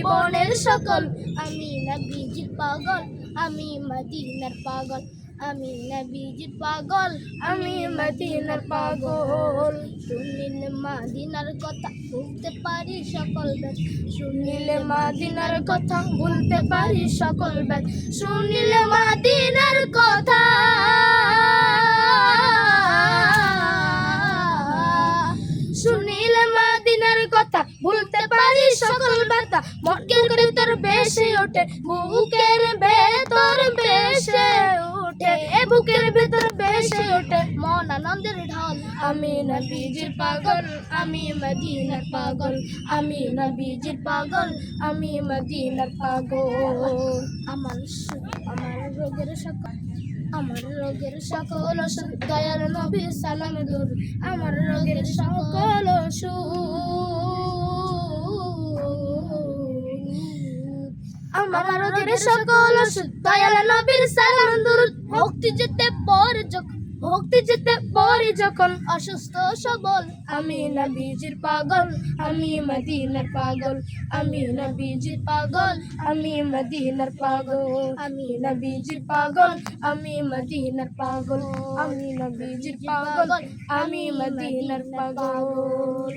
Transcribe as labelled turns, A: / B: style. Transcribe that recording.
A: জীবনের সকল। আমি নবীজির পাগল, আমি মদিনার পাগল। আমি নবীজির পাগল, আমি মদিনার পাগল। শুনিলে মদিনার কথা ভুলতে পারি সকল ব্যাগ শুনিলে মদিনার কথা ভুলতে পারি সকল ব্যাগ শুনিলে মদিনার কথা। শুনিলে ব্যথা মকের ভেতর বেশি ওঠে, বুকের ভেতর বেশে ওঠে, এ বুকের ভেতর বেশে ওঠে। মন আনন্দের ঢল, আমি নবীজির পাগল, আমি মদিনার পাগল, আমি নবীজির পাগল, আমি মদিনার পাগল। আমার আমার রোগের সকল, আমার রোগের সকল দয়াল নবী সালাম দূর। আমার রোগের সকল ওষুধ আমার রোগের সকল দয়াল নবীর সালাম দূর ভক্তি যেতে পর যখন, ভক্তি যেতে পরে যখন অসুস্থ সবল, আমি নবীজির পাগল, আমি মদিনার পাগল, আমি নবীজির পাগল, আমি মদিনার পাগল, আমি নবীজির পাগল, আমি মদিনার পাগল, আমি নবীজির পাগল, আমি মদিনার পাগল।